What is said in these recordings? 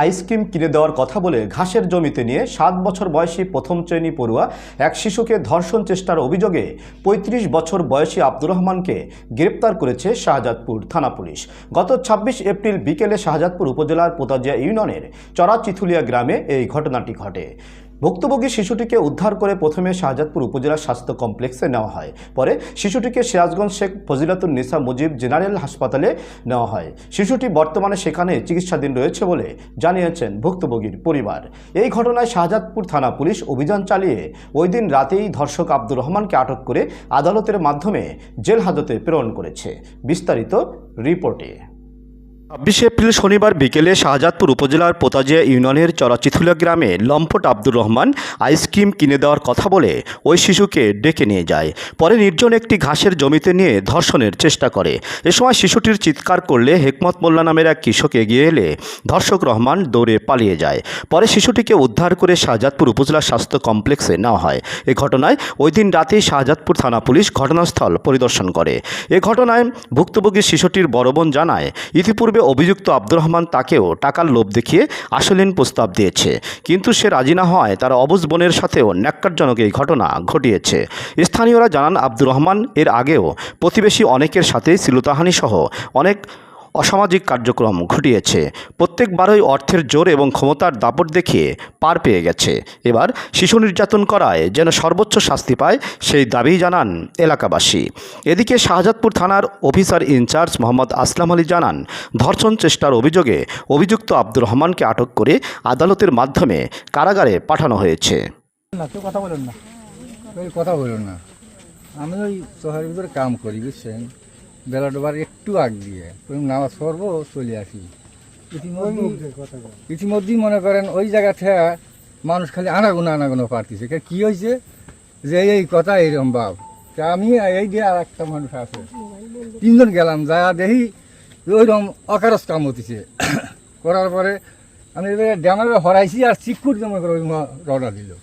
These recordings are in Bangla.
আইসক্রিম কিনে দেওয়ার কথা বলে ঘাসের জমিতে নিয়ে সাত বছর বয়সী প্রথম শ্রেণি পড়ুয়া এক শিশুকে ধর্ষণ চেষ্টার অভিযোগে ৩৫ বছর বয়সী আব্দুর রহমানকে গ্রেপ্তার করেছে শাহজাদপুর থানা পুলিশ। গত ২৬ এপ্রিল বিকেলে শাহজাদপুর উপজেলার পোতাজিয়া ইউনিয়নের চরাচিথুলিয়া গ্রামে এই ঘটনাটি ঘটে। ভুক্তভোগী শিশুটিকে উদ্ধার করে প্রথমে শাহজাদপুর উপজেলা স্বাস্থ্য কমপ্লেক্সে নেওয়া হয়। পরে শিশুটিকে সিরাজগঞ্জ শেখ ফজিলাতুন নিসা মুজিব জেনারেল হাসপাতালে নেওয়া হয়। শিশুটি বর্তমানে সেখানে চিকিৎসাধীন রয়েছে বলে জানিয়েছেন ভুক্তভোগীর পরিবার। এই ঘটনায় শাহজাদপুর থানা পুলিশ অভিযান চালিয়ে ওই দিন রাতেই ধর্ষক আব্দুর রহমানকে আটক করে আদালতের মাধ্যমে জেল হাজতে প্রেরণ করেছে। বিস্তারিত রিপোর্টে। ছাব্বিশে এপ্রিল শনিবার বিকেলে শাহজাদপুর উপজেলার পোতাজিয়া ইউনিয়নের চরাচিথুলিয়া গ্রামে লম্পট আব্দুর রহমান আইসক্রিম কিনে দেওয়ার কথা বলে ওই শিশুকে ডেকে নিয়ে যায়। পরে নির্জন একটি ঘাসের জমিতে নিয়ে ধর্ষণের চেষ্টা করে। এ সময় শিশুটির চিৎকার করলে হেকমত মোল্লা নামের এক কৃষক এগিয়ে এলে ধর্ষক রহমান দৌড়ে পালিয়ে যায়। পরে শিশুটিকে উদ্ধার করে শাহজাদপুর উপজেলা স্বাস্থ্য কমপ্লেক্সে নেওয়া হয়। এ ঘটনায় ওই দিন রাতেই শাহজাদপুর থানা পুলিশ ঘটনাস্থল পরিদর্শন করে। এ ঘটনায় ভুক্তভোগী শিশুটির বড় বোন জানায়, ইতিপূর্বে অভিযুক্ত আব্দুর রহমান তাকেও টাকার লোভ দেখিয়ে আসলিন প্রস্তাব দিয়েছে। কিন্তু সে রাজি না হয় তার অবুজ বোনের সাথেও ন্যাক্কারজনক এই ঘটনা ঘটিয়েছে। স্থানীয়রা জানান, আব্দুর রহমান এর আগেও প্রতিবেশী অনেকের সাথে শ্লীলতাহানি সহ অনেক অসামাজিক কার্যক্রম ঘটিয়েছে। প্রত্যেকবারই অর্থের জোর এবং ক্ষমতার দাপট দেখিয়ে পার পেয়ে গেছে। এবার শিশু নির্যাতন করায় যেন সর্বোচ্চ শাস্তি পায় সেই দাবি জানান এলাকাবাসী। এদিকে শাহজাদপুর থানার officer in charge Mohammad Aslam Ali জানান, ধর্ষণ চেষ্টার অভিযোগে অভিযুক্ত আব্দুর রহমানকে আটক করে আদালতের মাধ্যমে কারাগারে পাঠানো হয়েছে। কথা বলেন না। আমি ওই শহরের ভিতরে কাম করি, বুঝছেন? বেলা ডোবার একটু আগ দিয়ে। নামাজ পড়ব চলে আসি। ইতিমধ্যে ইতিমধ্যেই মনে করেন ওই জায়গা থেকে মানুষ খালি আনাগুনো আনাগুনো পারতেছে। কি হয়েছে যে এই কথা এইরকম বাপ তা আমি এই দিয়ে আর একটা মানুষ আছে। তিনজন গেলাম যা দেখি ওইরকম অকারস কাম হতেছে করার পরে আমি এবারে ড্যামের হরাইছি আর চিকুর জমা করে ওই রডা দিল।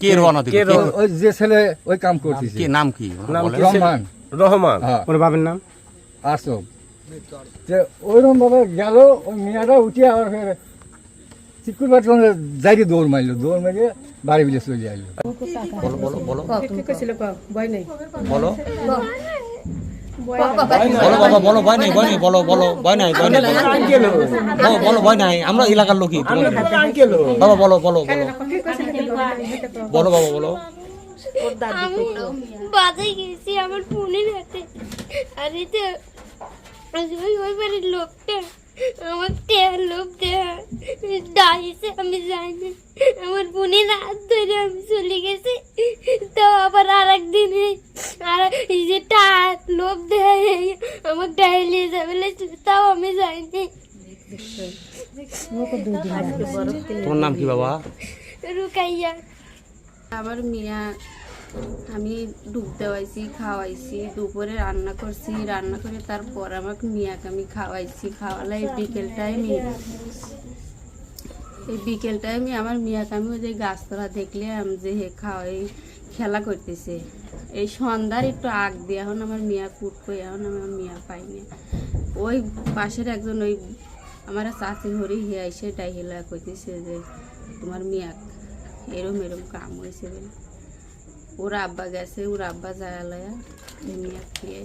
কে রওনা দিল? ওই- যে ছেলে ওই কাম করতেছে। নাম কি। রহমান। রহমান হ্যাঁ ওর বাবার নাম আসব যে ওইরকম ভাবে গেল ওই মেয়েটা উঠে আবার ফের চিকুর বাড়ি যাইতে দৌড় মারলো দৌড় মেরে বাড়ি বিলে চলে আইলো বলো বলো বলো কি কইছিল ভয় নাই বলো বলো বাবা বলো ভয় নাই ভয় নাই বলো বলো ভয় নাই ভয় নাই বলো। বলো বলো ভয় নাই আমরা এলাকার লোকই বাবা বলো বলো বলো কি কইছিল কি বলো আমি বাজাই গেছি আমার ফোনের হাতে। আর এতে ওই ওই বাড়ির লোকটা আমার টেয়ার লোক দেয়া ডাইছে আমি যাই না আমার বোনের হাত ধরে আমি চলে গেছি। তো আবার আর একদিন আর এই যে টার লোক দেয় আমার ডাইলে যাবে তাও আমি যাইনি তোমার নাম কি বাবা? রুকাইয়া। আমার মিয়া, আমি ডুব দেওয়াইছি, খাওয়াইছি, দুপুরে রান্না করছি, রান্না করে তারপর আমাকে মিয়াকে আমি খাওয়াইছি, খাওয়ালে এই বিকেল টাইমে এই বিকেল টাইমে আমার মিয়াকে আমি ওই যে গাছতলা দেখলে আমি যে হে খাওয়াই, খেলা করতেছে। এই সন্ধ্যার একটু আগ দিয়ে এখন আমার মিয়া কুটকো এখন আমার মিয়া পাইনি ওই পাশের একজন ওই, আমার চাচি হরি, হে এসে ডাইহিলা কইতেছে যে, তোমার মিয়া এরম এরম কাম হয়েছে বলে। ওর আব্বা গেছে ওর আব্বা জায়গা লয়া মিয়া খেয়ে